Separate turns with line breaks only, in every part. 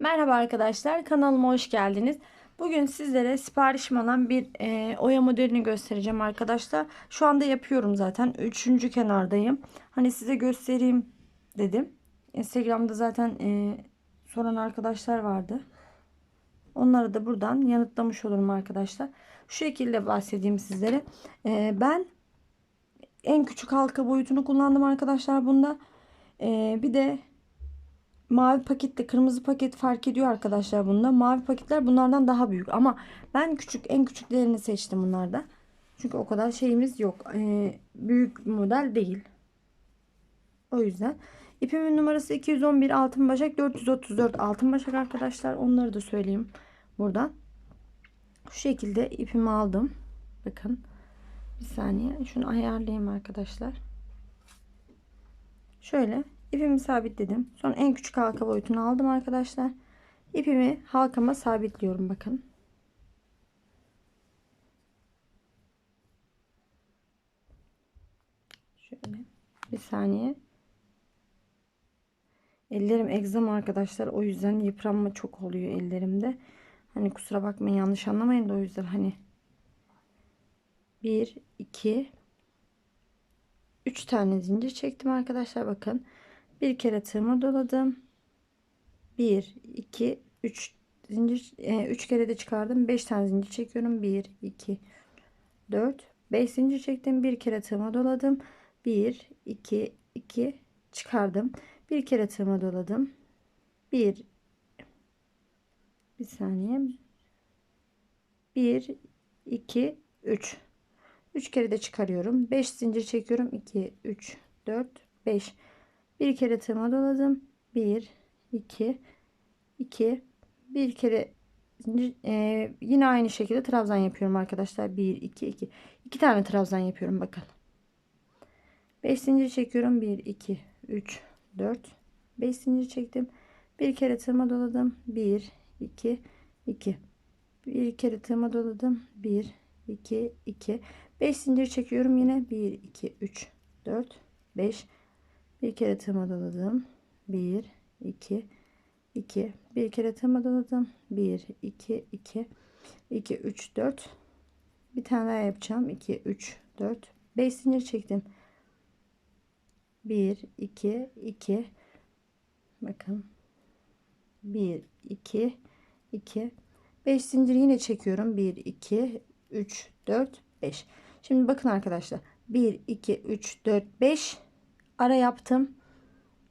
Merhaba arkadaşlar kanalıma hoş geldiniz. Bugün sizlere siparişim olan bir e, oya modelini göstereceğim arkadaşlar. Şu anda yapıyorum zaten. Üçüncü kenardayım. Hani size göstereyim dedim. Instagram'da zaten e, soran arkadaşlar vardı. Onları da buradan yanıtlamış olurum arkadaşlar. Şu şekilde bahsedeyim sizlere. E, ben en küçük halka boyutunu kullandım arkadaşlar bunda. E, bir de mavi paketle kırmızı paket fark ediyor arkadaşlar bunda. Mavi paketler bunlardan daha büyük ama ben küçük en küçüklerini seçtim bunlarda. Çünkü o kadar şeyimiz yok. Ee, büyük model değil. O yüzden. İpimin numarası 211 altın başak 434 altın başak arkadaşlar. Onları da söyleyeyim buradan. Şu şekilde ipimi aldım. Bakın. Bir saniye. Şunu ayarlayayım arkadaşlar. Şöyle İpimi sabitledim. Sonra en küçük halka boyutunu aldım arkadaşlar. İpimi halkama sabitliyorum bakın. Şöyle bir saniye. Ellerim egzam arkadaşlar. O yüzden yıpranma çok oluyor ellerimde. Hani kusura bakmayın yanlış anlamayın da o yüzden hani 1 2 3 tane zincir çektim arkadaşlar bakın. Bir kere tığımı doladım. 1 2 3 zincir 3 e, kere de çıkardım. 5 tane zincir çekiyorum. 1 2 4 5 zincir çektim. Bir kere tığımı doladım. 1 2 2 çıkardım. Bir kere tığımı doladım. 1 bir saniye 1 2 3 3 kere de çıkarıyorum. 5 zincir çekiyorum. 2 3 4 5 bir kere tığıma doladım. 1 2 2 bir kere e, yine aynı şekilde trabzan yapıyorum arkadaşlar. 1 2 2 2 tane trabzan yapıyorum bakın. 5 zincir çekiyorum. 1 2 3 4 5 zincir çektim. Bir kere tığıma doladım. 1 2 2 bir kere tığıma doladım. 1 2 2 5 zincir çekiyorum yine 1 2 3 4 5 bir kere tığıma doladım. 1 2 2 bir kere tığıma doladım. 1 2 2 2 3 4 bir tane daha yapacağım. 2 3 4 5 zincir çektim. 1 2 2 bakın 1 2 2 5 zincir yine çekiyorum. 1 2 3 4 5 şimdi bakın arkadaşlar 1 2 3 4 5 ara yaptım.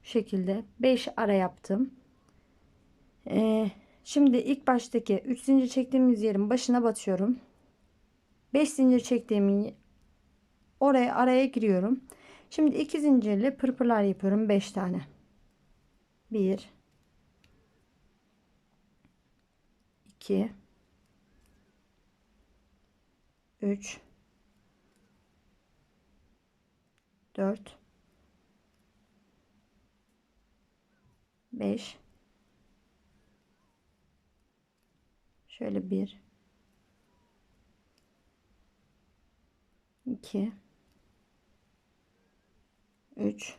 Şu şekilde 5 ara yaptım. Ee, şimdi ilk baştaki 3 zincir çektiğimiz yerin başına batıyorum. 5 zincir çektiğim oraya araya giriyorum. Şimdi 2 zincirle pırpırlar yapıyorum 5 tane. 1 2 3 4 5 şöyle bir. İki. Üç.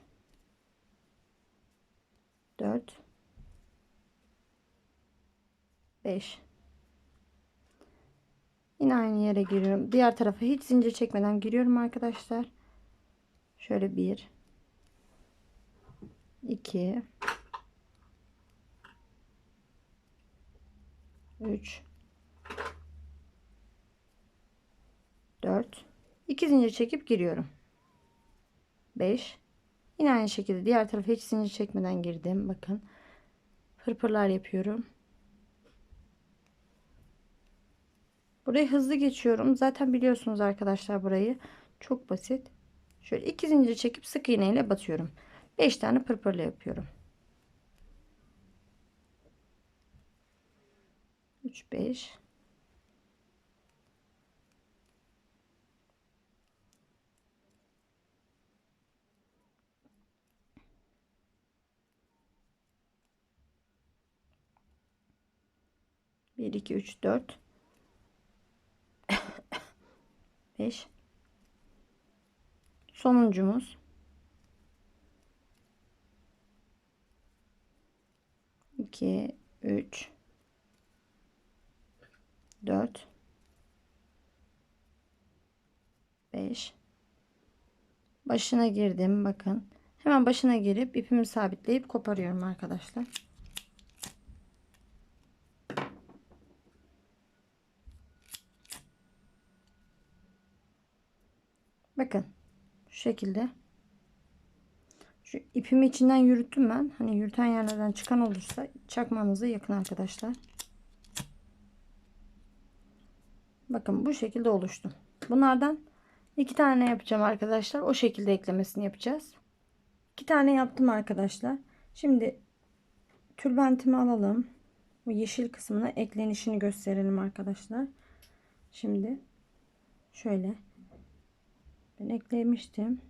Dört. Beş. Yine aynı yere giriyorum. Diğer tarafa hiç zincir çekmeden giriyorum arkadaşlar. Şöyle bir. İki 3 4 2 zincir çekip giriyorum. 5 yine aynı şekilde diğer tarafa hiç zincir çekmeden girdim. Bakın. Pırpırlar yapıyorum. Burayı hızlı geçiyorum. Zaten biliyorsunuz arkadaşlar burayı. Çok basit. Şöyle iki zincir çekip sık iğne ile batıyorum. 5 tane pırpırla yapıyorum 3 5 1 2 3 4 5 sonuncumuz. 2 3 4 5 başına girdim bakın. Hemen başına girip ipimi sabitleyip koparıyorum arkadaşlar. Bakın şu şekilde. Şu ipimi içinden yürüttüm ben. Hani yürüten yerlerden çıkan olursa çakmanızı yakın arkadaşlar bakın bu şekilde oluştu. Bunlardan iki tane yapacağım arkadaşlar. O şekilde eklemesini yapacağız. İki tane yaptım arkadaşlar. Şimdi tülbentimi alalım. Bu yeşil kısmına eklenişini gösterelim arkadaşlar. Şimdi şöyle. Ben eklemiştim.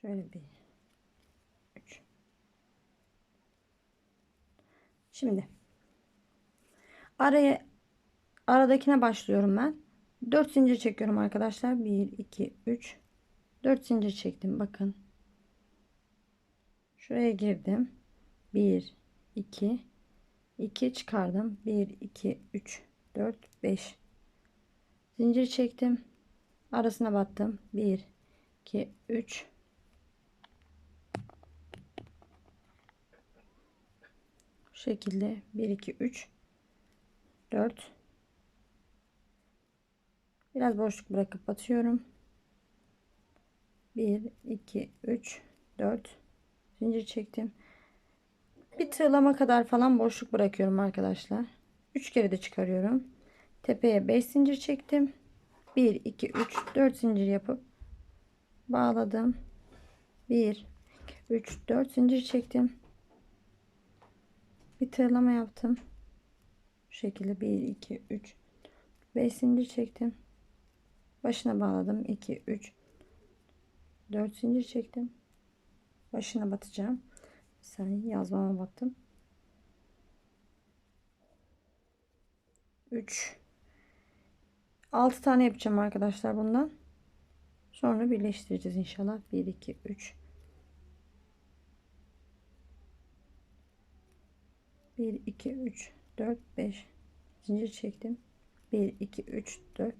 Şöyle bir şimdi. Araya aradakine başlıyorum ben. 4 zincir çekiyorum arkadaşlar. 1 2 3 4 zincir çektim. Bakın. Şuraya girdim. 1 2 2 çıkardım. 1 2 3 4 5 zincir çektim. Arasına battım. 1 2 3 Bu şekilde. 1 2 3 4 biraz boşluk bırakıp batıyorum 1 2 3 4 zincir çektim. Bir tığlama kadar falan boşluk bırakıyorum arkadaşlar. 3 kere de çıkarıyorum. Tepeye 5 zincir çektim. 1 2 3 4 zincir yapıp bağladım. 1 3 4 zincir çektim bir tığlama yaptım. Bu şekilde. 1 2 3 5 zincir çektim. Başına bağladım. 2 3 4 zincir çektim. Başına batacağım. Bir yazmama battım. 3 6 tane yapacağım arkadaşlar bundan. Sonra birleştireceğiz inşallah. 1 2 3 1 2 3 4 5 zincir çektim. 1 2 3 4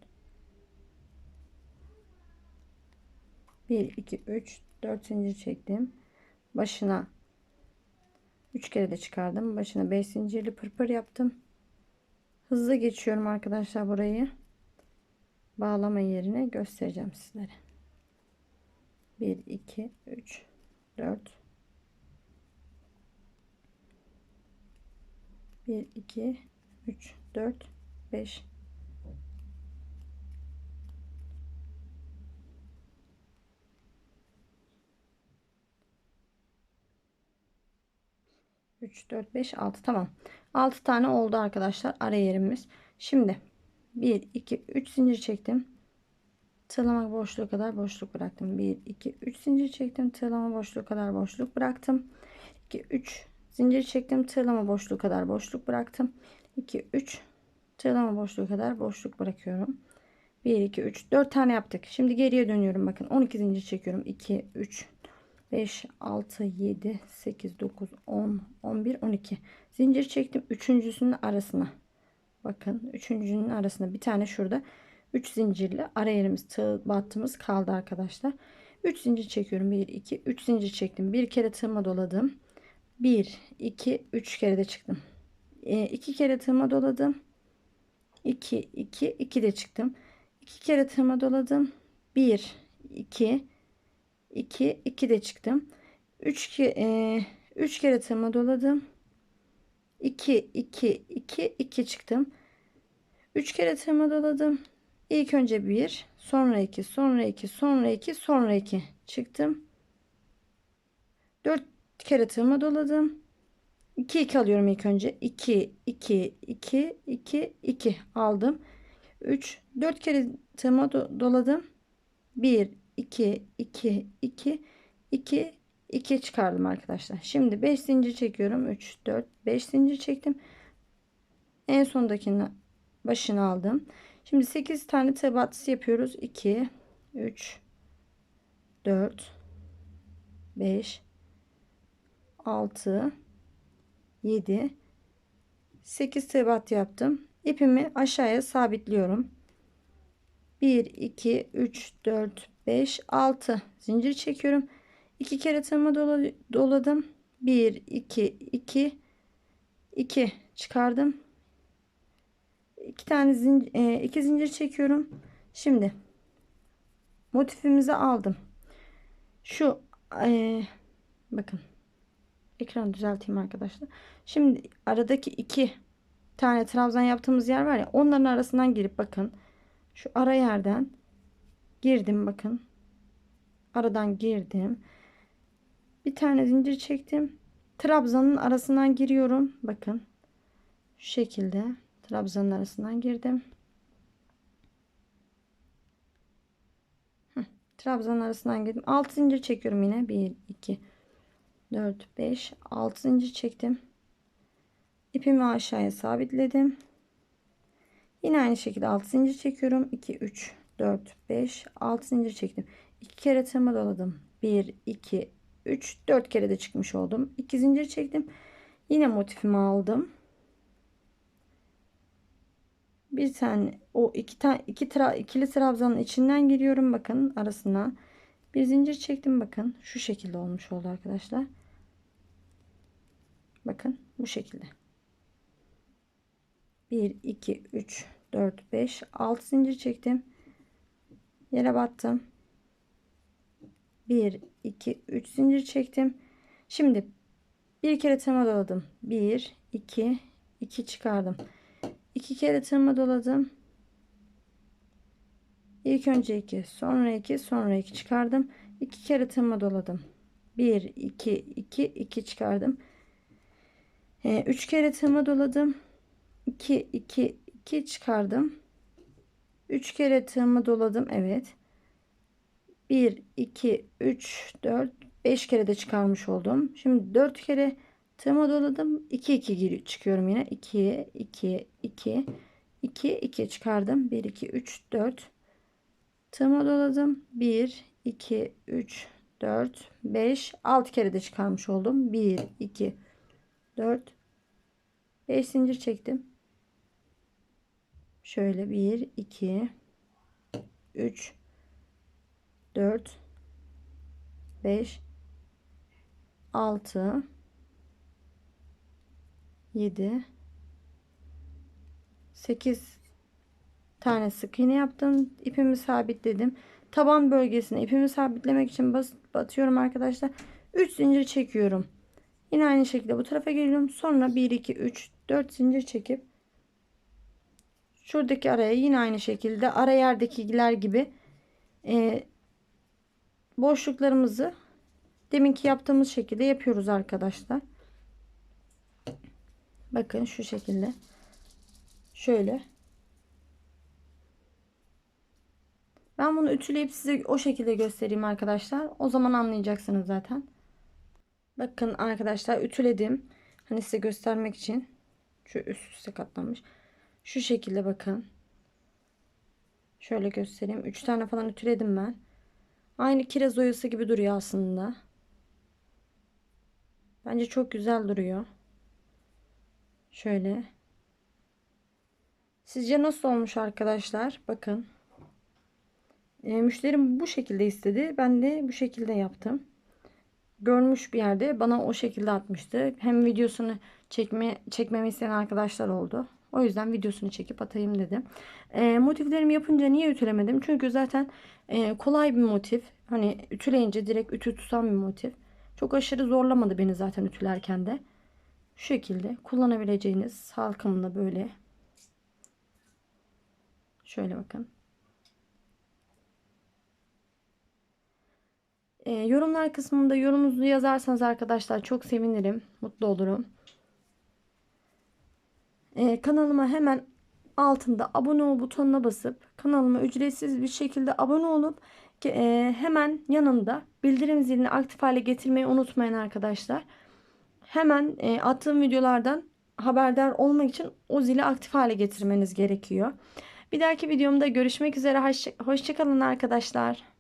1 2 3 4 zincir çektim. Başına 3 kere de çıkardım. Başına 5 zincirli pırpır yaptım. Hızlı geçiyorum arkadaşlar burayı. Bağlama yerine göstereceğim sizlere. 1 2 3 4 1 2 3 4 5 3 4 5 6 tamam. 6 tane oldu arkadaşlar. Ara yerimiz. Şimdi 1 2 3 zincir çektim. Tığlama boşluğu kadar boşluk bıraktım. 1 2 3 zincir çektim. Tığlama boşluğu kadar boşluk bıraktım. 2 3 zincir çektim tığlama boşluğu kadar boşluk bıraktım. 2 3 tığlama boşluğu kadar boşluk bırakıyorum. 1 2 3 4 tane yaptık. Şimdi geriye dönüyorum bakın. 12 zincir çekiyorum. 2 3 5 6 7 8 9 10 11 12 zincir çektim üçüncüsünün arasına. Bakın üçüncünün arasına bir tane şurada. 3 zincirli ara yerimiz tığ battığımız kaldı arkadaşlar. 3 zincir çekiyorum. 1 2 3 zincir çektim. Bir kere tığıma doladım 1 2 3 kere de çıktım. 2 kere tığıma doladım. 2 2 2 de çıktım. 2 kere tığıma doladım. 1 2 2 2 de çıktım. 3 ke e, 3 kere tığıma doladım. 2 2 2 2 çıktım. 3 kere tığıma doladım. İlk önce 1 sonra 2 sonra 2 sonra 2 sonra 2 çıktım. 4 kere tığıma doladım. 2 2 alıyorum ilk önce. 2 2 2 2 2 aldım. 3 4 kere tığıma do doladım. 1 2 2 2 2 2 çıkardım arkadaşlar. Şimdi 5 zincir çekiyorum. 3 4 5 zincir çektim. En sondakinin başını aldım. Şimdi 8 tane tığ battısı yapıyoruz. 2 3 4 5 6 7 8 tebat yaptım. İpimi aşağıya sabitliyorum. 1 2 3 4 5 6 zincir çekiyorum. 2 kere tığımı dola- doladım. 1 2 2 2 çıkardım. 2 tane zincir, e, iki zincir çekiyorum. Şimdi motifimizi aldım. Şu e, bakın ekranı düzelteyim arkadaşlar. Şimdi aradaki iki tane trabzan yaptığımız yer var ya onların arasından girip bakın. Şu ara yerden girdim bakın. Aradan girdim. Bir tane zincir çektim. Trabzanın arasından giriyorum bakın. Şu şekilde trabzanın arasından girdim. Hı, trabzanın arasından girdim. 6 zincir çekiyorum yine. 1 2 4 5 6 zincir çektim. İpimi aşağıya sabitledim. Yine aynı şekilde 6 zincir çekiyorum. 2 3 4 5 6 zincir çektim. 2 kere tığıma doladım 1 2 3 4 kere de çıkmış oldum. 2 zincir çektim. Yine motifimi aldım. Bir tane o iki tane iki tra, ikili trabzanın içinden giriyorum. Bakın arasına bir zincir çektim bakın. Şu şekilde olmuş oldu arkadaşlar. Bakın bu şekilde. 1 2 3 4 5 6 zincir çektim. Yere battım. 1 2 3 zincir çektim. Şimdi bir kere tığıma doladım. 1 2 2 çıkardım. 2 kere tığıma doladım İlk önce 2 sonra 2 sonra 2 çıkardım. 2 kere tığıma doladım. 1 2 2 2 çıkardım. 3 kere tığıma doladım. 2 2 2 çıkardım. 3 kere tığımı doladım evet. 1 2 3 4 5 kere de çıkarmış oldum. Şimdi 4 kere tığımı doladım. 2 2 geri çıkıyorum yine. 2 2 2 2 2 çıkardım. 1 2 3 4 tığımı doladım 1 2 3 4 5 6 kere de çıkarmış oldum. 1 2 4 5 zincir çektim. Şöyle 1, 2, 3, 4, 5, 6, 7, 8 tane sık iğne yaptım. İpimi sabitledim. Taban bölgesine ipimi sabitlemek için bas, batıyorum arkadaşlar. 3 zincir çekiyorum. Yine aynı şekilde bu tarafa geliyorum. Sonra 1, 2, 3, 4 zincir çekip Şuradaki araya yine aynı şekilde ara yerdekiler gibi e, boşluklarımızı deminki yaptığımız şekilde yapıyoruz arkadaşlar. Bakın şu şekilde. Şöyle. Ben bunu ütüleyip size o şekilde göstereyim arkadaşlar. O zaman anlayacaksınız zaten. Bakın arkadaşlar ütüledim. Hani size göstermek için. Şu üst üste katlanmış. Şu şekilde bakın. Şöyle göstereyim. 3 tane falan ütüledim ben. Aynı kiraz oyası gibi duruyor aslında. Bence çok güzel duruyor. Şöyle. Sizce nasıl olmuş arkadaşlar? Bakın. E, müşterim bu şekilde istedi. Ben de bu şekilde yaptım. Görmüş bir yerde bana o şekilde atmıştı. Hem videosunu çekme, çekmemi isteyen arkadaşlar oldu. O yüzden videosunu çekip atayım dedim. E, motiflerimi yapınca niye ütülemedim? Çünkü zaten e, kolay bir motif. Hani ütüleyince direkt ütü tutan bir motif. Çok aşırı zorlamadı beni zaten ütülerken de. Şu şekilde kullanabileceğiniz salkımla böyle. Şöyle bakın. E, yorumlar kısmında yorumunuzu yazarsanız arkadaşlar çok sevinirim. Mutlu olurum. Ee, kanalıma hemen altında abone ol butonuna basıp kanalıma ücretsiz bir şekilde abone olup e, hemen yanında bildirim zilini aktif hale getirmeyi unutmayın arkadaşlar. Hemen e, attığım videolardan haberdar olmak için o zili aktif hale getirmeniz gerekiyor. Bir dahaki videomda görüşmek üzere. Hoşça- Hoşçakalın arkadaşlar.